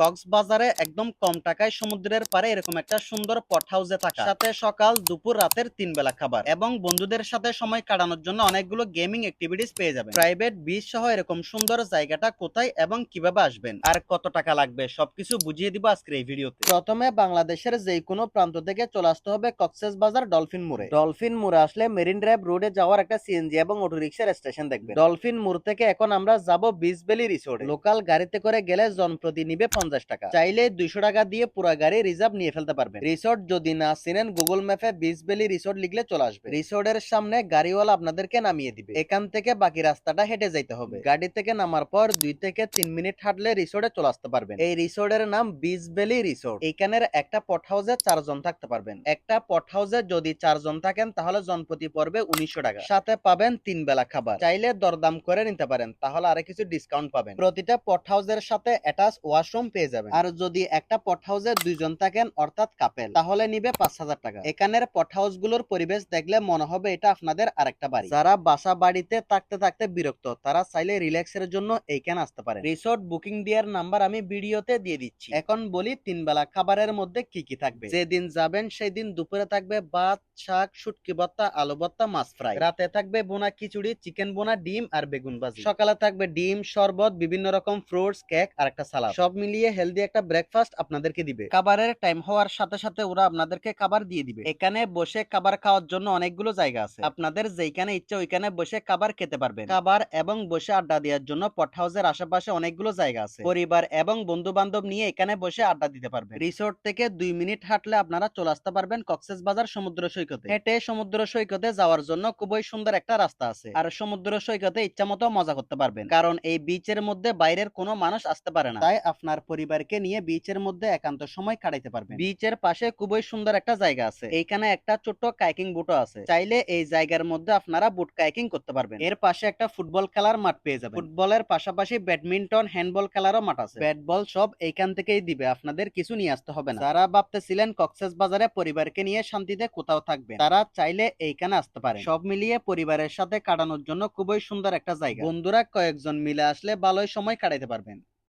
কক্সবাজারে একদম কম টাকায় সমুদ্রের পারে এরকম একটা সুন্দর পট হাউসে থাকা। সাথে সকাল দুপুর রাতের তিন বেলা খাবার। এবং বন্ধুদের সাথে সময় কাটানোর জন্য অনেকগুলো গেমিং অ্যাক্টিভিটিস পেয়ে যাবেন। প্রাইভেট বিচ সহ এরকম সুন্দর জায়গাটা কোথায় এবং কীভাবে আসবেন? আর কত টাকা লাগবে? সবকিছু বুঝিয়ে দিব আজকের এই ভিডিওতে। প্রথমে বাংলাদেশের যে কোনো প্রান্ত থেকে চলে আসতে হবে কক্সেস বাজার ডলফিন মোড়ে। ডলফিন মোড়ে আসলে মেরিন ড্রাইভ রোডে যাওয়ার একটা সিএনজি এবং অটো রিক্সার স্টেশন দেখবে ডলফিন মোড় থেকে এখন আমরা যাব বিচ ভ্যালি রিসোর্ট লোকাল গাড়িতে করে গেলে জনপ্রতি নিবে পঞ্চাশ টাকা। চাইলে দুইশো টাকা দিয়ে পুরো গাড়ি রিজার্ভ নিয়ে ফেলতে পারবেন রিসোর্ট যদি না চিনেন গুগল ম্যাপে বিচ ভ্যালি রিসোর্ট লিখলে চলে আসবে। রিসোর্টের সামনে গাড়িওয়ালা আপনাদেরকে নামিয়ে দিবে। এখান থেকে বাকি রাস্তাটা হেঁটে যাইতে হবে। গাড়ি থেকে নামার পর দুই থেকে তিন মিনিট হাঁটলে রিসোর্টে চলে আসতে পারবেন। এই রিসোর্টের নাম বিচ ভ্যালি রিসোর্ট এইখানের একটা পট হাউসে চারজন থাকতে পারবেন। একটা পট হাউসে যদি চারজন থাকেন, তাহলে জনপ্রতি পড়বে উনিশশো টাকা। সাথে পাবেন তিন বেলা খাবার। চাইলে দরদাম করে নিতে পারেন, তাহলে আরও কিছু ডিসকাউন্ট পাবেন। প্রতিটা পট হাউসের সাথে অ্যাটাচ ওয়াশরুম পেয়ে যাবেন। আর যদি একটা পট হাউসে দুইজন থাকেন, অর্থাৎ কাপেল তাহলে নিবে পাঁচ হাজার টাকা। এখানের পট হাউসগুলোর পরিবেশ দেখলে মনে হবে এটা আপনাদের আরেকটা বাড়ি। যারা বাসা বাড়িতে থাকতে থাকতে বিরক্ত, তারা চাইলে রিল্যাক্স এর জন্য এইখানে আসতে পারে রিসোর্ট বুকিং দেওয়ার নাম্বার আমি ভিডিওতে দিয়ে দিচ্ছি। এখন বলি তিন বেলা খাবারের মধ্যে কি কি থাকবে? যেদিন যাবেন সেই দিন দুপুরে থাকবে ভাত, শাক, শুটকি ভর্তা, আলু ভর্তা, মাছ ফ্রাই। রাতে থাকবে বোনা খিচুড়ি চিকেন বোনা, ডিম আর বেগুন ভাজি। সকালে থাকবে ডিম, শরবত, বিভিন্ন রকম ফ্রুটস কেক আর একটা সালাদ সব মিলিয়ে হেলদি একটা ব্রেকফাস্ট আপনাদেরকে দিবে। খাবারের টাইম হওয়ার সাথে সাথে ওরা আপনাদেরকে খাবার দিয়ে দিবে। এখানে বসে খাবার খাওয়ার জন্য অনেকগুলো জায়গা আছে। আপনাদের যেখানে ইচ্ছে ওইখানে বসে খাবার খেতে পারবেন। খাবার এবং বসে আড্ডা দেওয়ার জন্য পট হাউসের আশেপাশে অনেকগুলো জায়গা আছে। পরিবার এবং বন্ধু বান্ধব নিয়ে এখানে বসে আড্ডা দিতে পারবেন। রিসোর্ট থেকে দুই মিনিট হাঁটলে আপনারা চলে আসতে পারবেন কক্সেস বাজার সমুদ্র সৈকতে। হেঁটে সমুদ্র সৈকতে যাওয়ার জন্য খুবই সুন্দর একটা রাস্তা আছে। আর সমুদ্র সৈকতে ইচ্ছা মতো মজা করতে পারবেন। কারণ এই বিচের মধ্যে বাইরের কোনো মানুষ আসতে পারে না। তাই আপনার পরিবারকে নিয়ে বিচের মধ্যে একান্ত সময় কাটাইতে পারবেন। বিচের পাশে খুবই সুন্দর একটা জায়গা আছে। এইখানে একটা ছোট্ট কাইকিং বুটও আছে। চাইলে এই জায়গার মধ্যে আপনারা বুট কাইকিং করতে পারবেন। এর পাশে একটা ফুটবল খেলার মাঠ পেয়ে যাবেন। ফুটবলের পাশাপাশি ব্যাডমিন্টন হ্যান্ডবল খেলারও মাঠ আছে। ব্যাট বল সব এইখান থেকেই দিবে আপনাদের কিছু নিয়ে আসতে হবে না। যারা ভাবতেছিলেন কক্সেস বাজারে পরিবারকে নিয়ে শান্তিতে কোথাও থাকবে তারা চাইলে এইখানে আসতে পারে সব মিলিয়ে পরিবারের সাথে কাটানোর জন্য খুবই সুন্দর একটা জায়গা। বন্ধুরা কয়েকজন মিলে আসলে ভালোই সময় কাটাইতে পারবেন।